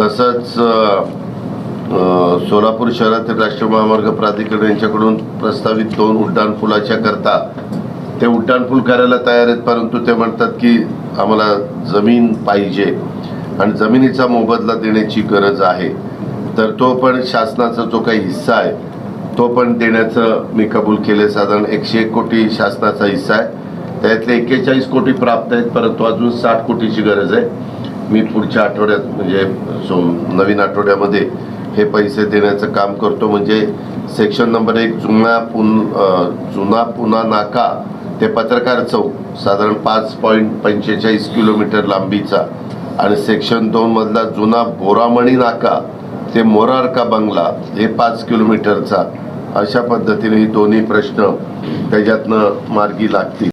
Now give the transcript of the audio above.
तसंच सोलापूर शहरातील राष्ट्रीय महामार्ग प्राधिकरण यांच्याकडून प्रस्तावित दोन उड्डाणपुलाच्या करता ते उड्डाणपूल करायला तयार आहेत परंतु ते म्हणतात की आम्हाला जमीन पाहिजे आणि जमिनीचा मोबदला देण्याची गरज आहे. तर तो पण शासनाचा जो काही हिस्सा आहे तो पण देण्याचं मी कबूल केले साधारण एकशे एक कोटी शासनाचा हिस्सा आहे. त्यातले एक्केचाळीस कोटी प्राप्त आहेत परंतु अजून साठ कोटीची गरज आहे. मी पुढच्या आठवड्यात म्हणजे सो नवीन आठवड्यामध्ये हे पैसे देण्याचं काम करतो. म्हणजे सेक्शन नंबर एक जुना पुन जुना पुना नाका ते पत्रकार चौक साधारण पाच पॉईंट पंचेचाळीस किलोमीटर लांबीचा. आणि सेक्शन दोनमधला जुना बोरामणी नाका ते मोरारका बंगला हे पाच किलोमीटरचा. अशा पद्धतीने ही दोन्ही प्रश्न त्याच्यातनं मार्गी लागतील.